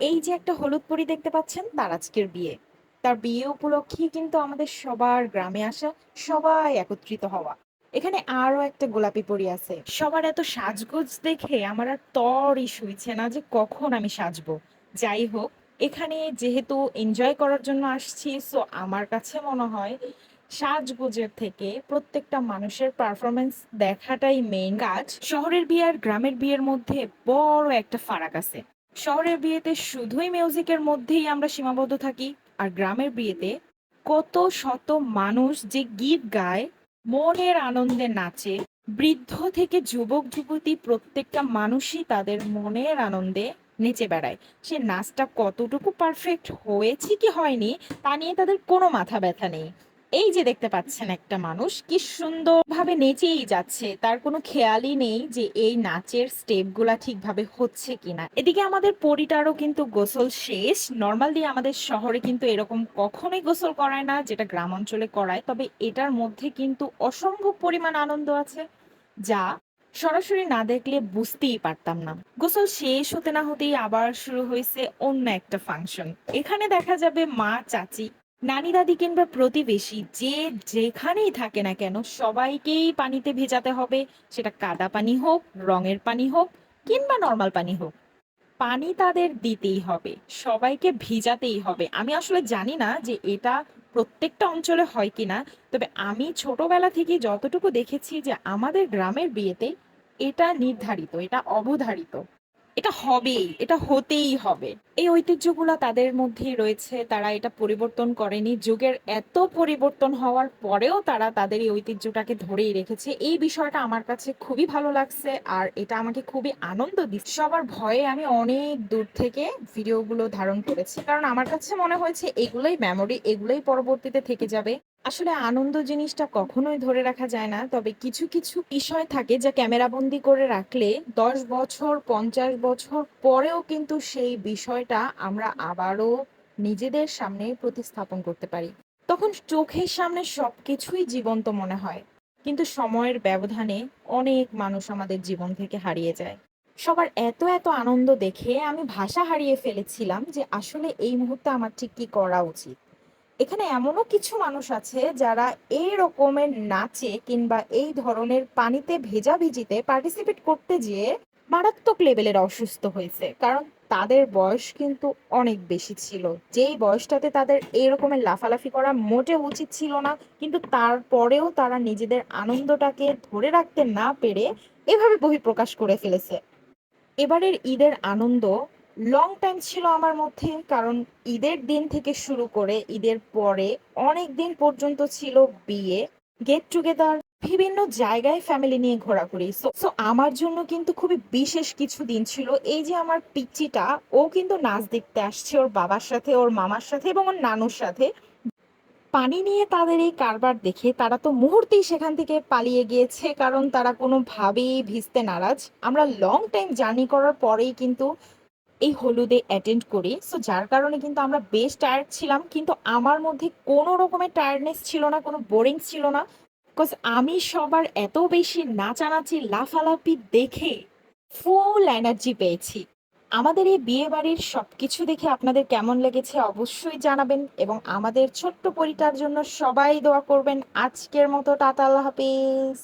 এই যে একটা হলুদ পরি দেখতে পাচ্ছেন, তার আজকের বিয়ে। তার বিয়ে উপলক্ষে কিন্তু আমাদের সবার গ্রামে আসা সবাই একত্রিত হওয়া। এখানে আরও একটা গোলাপি পরি আছে। সবার এত সাজগোজ দেখে আমার আর তরই শুইছে না যে কখন আমি সাজবো। যাই হোক, এখানে যেহেতু এনজয় করার জন্য আসছি সো আমার কাছে মনে হয় সাজগোজের থেকে প্রত্যেকটা মানুষের পারফরমেন্স দেখাটাই মেইন কাজ। শহরের বিয়ে আর গ্রামের বিয়ের মধ্যে বড় একটা ফারাক আছে। শহরের বিয়েতে শুধুই মিউজিকের মধ্যেই আমরা সীমাবদ্ধ থাকি, আর গ্রামের বিয়েতে কত শত মানুষ যে গীত গায়, মনের আনন্দে নাচে, বৃদ্ধ থেকে যুবক যুবতী প্রত্যেকটা মানুষই তাদের মনের আনন্দে নেচে বেড়ায়। সে নাচটা কতটুকু পারফেক্ট হয়েছে কি হয়নি, তা নিয়ে তাদের কোনো মাথা ব্যথা নেই। এই যে দেখতে পাচ্ছেন একটা মানুষ, কি সুন্দরভাবে নেচেই যাচ্ছে। তার কোনো খেয়ালই নেই যে এই নাচের স্টেপগুলা ঠিকভাবে হচ্ছে কিনা। এদিকে আমাদের পরিটারও কিন্তু গোসল শেষ। নর্মালি আমাদের শহরে কিন্তু এরকম কখনোই গোসল করায় না, যেটা গ্রাম অঞ্চলে করায়। তবে এটার মধ্যে কিন্তু অসম্ভব পরিমাণ আনন্দ আছে, যা সরাসরি না দেখলে বুঝতেই পারতাম না। গোসল শেষ হতে না হতেই আবার শুরু হয়েছে অন্য একটা ফাংশন। এখানে দেখা যাবে মা, চাচি নানি দাদি কিংবা প্রতিবেশী যে যেখানেই থাকে না কেন, সবাইকেই পানিতে ভেজাতে হবে। সেটা কাদা পানি হোক, রঙের পানি হোক, কিংবা নর্মাল পানি হোক। পানি তাদের দিতেই হবে, সবাইকে ভিজাতেই হবে। আমি আসলে জানি না যে এটা প্রত্যেকটা অঞ্চলে হয় কিনা, তবে আমি ছোটবেলা থেকে যতটুকু দেখেছি যে আমাদের গ্রামের বিয়েতে এটা নির্ধারিত, এটা অবধারিত। এটা হবেই, এটা হতেই হবে। এই ঐতিহ্যগুলো তাদের মধ্যেই রয়েছে, তারা এটা পরিবর্তন করেনি। যুগের এত পরিবর্তন হওয়ার পরেও তারা তাদের এই ঐতিহ্যটাকে ধরেই রেখেছে। এই বিষয়টা আমার কাছে খুবই ভালো লাগছে আর এটা আমাকে খুবই আনন্দ দিচ্ছে। সবার ভয়ে আমি অনেক দূর থেকে ভিডিওগুলো ধারণ করেছি, কারণ আমার কাছে মনে হয়েছে এগুলোই মেমোরি এগুলোই পরবর্তীতে থেকে যাবে। আসলে আনন্দ জিনিসটা কখনোই ধরে রাখা যায় না। তবে কিছু কিছু বিষয় থাকে যা ক্যামেরাবন্দি করে রাখলে দশ বছর, পঞ্চাশ বছর পরেও কিন্তু সেই বিষয়টা আমরা আবারও নিজেদের সামনে প্রতিস্থাপন করতে পারি। তখন চোখের সামনে সবকিছুই জীবন্ত মনে হয়। কিন্তু সময়ের ব্যবধানে অনেক মানুষ আমাদের জীবন থেকে হারিয়ে যায়। সবার এত এত আনন্দ দেখে আমি ভাষা হারিয়ে ফেলেছিলাম যে আসলে এই মুহূর্তে আমার ঠিক কি করা উচিত। এখানে এমনও কিছু মানুষ আছে যারা এই রকমের নাচে কিংবা এই ধরনের পানিতে ভেজাভিজিতে পার্টিসিপেট করতে যেয়ে মারাত্মক লেভেলের অসুস্থ হয়েছে। কারণ তাদের বয়স কিন্তু অনেক বেশি ছিল। যেই বয়সটাতে তাদের এই রকমের লাফালাফি করা মোটে উচিত ছিল না, কিন্তু তারপরেও তারা নিজেদের আনন্দটাকে ধরে রাখতে না পেরে এভাবে বহিঃপ্রকাশ করে ফেলেছে। এবারের ঈদের আনন্দ লং টাইম ছিল আমার মধ্যে, কারণ ঈদের দিন থেকে শুরু করে ঈদের পরে অনেক দিন পর্যন্ত ছিল বিয়ে গেট টুগেদার বিভিন্ন জায়গায় ফ্যামিলি নিয়ে ঘোরাঘুরি। সো আমার জন্য কিন্তু খুবই বিশেষ কিছু দিন ছিল। এই যে আমার পিচ্চিটা, ও কিন্তু নাচ দেখতে আসছে ওর বাবার সাথে, ওর মামার সাথে এবং ওর নানুর সাথে। পানি নিয়ে তাদের এই কারবার দেখে তারা তো মুহূর্তেই সেখান থেকে পালিয়ে গিয়েছে, কারণ তারা কোনোভাবেই ভিজতে নারাজ। আমরা লং টাইম জার্নি করার পরেই কিন্তু এই হলুদে অ্যাটেন্ড করি। সো যার কারণে কিন্তু আমরা বেশ টায়ার্ড ছিলাম, কিন্তু আমার মধ্যে কোনো রকমের টায়ার্ডনেস ছিল না, কোনো বোরিং ছিল না। বিকজ আমি সবার এত বেশি নাচানাচি, লাফালাফি দেখে ফুল এনার্জি পেয়েছি। আমাদের এই বিয়ে বাড়ির সব কিছু দেখে আপনাদের কেমন লেগেছে অবশ্যই জানাবেন এবং আমাদের ছোট্ট পরিটার জন্য সবাই দোয়া করবেন। আজকের মতো, টাটা, আল্লাহ হাফিজ।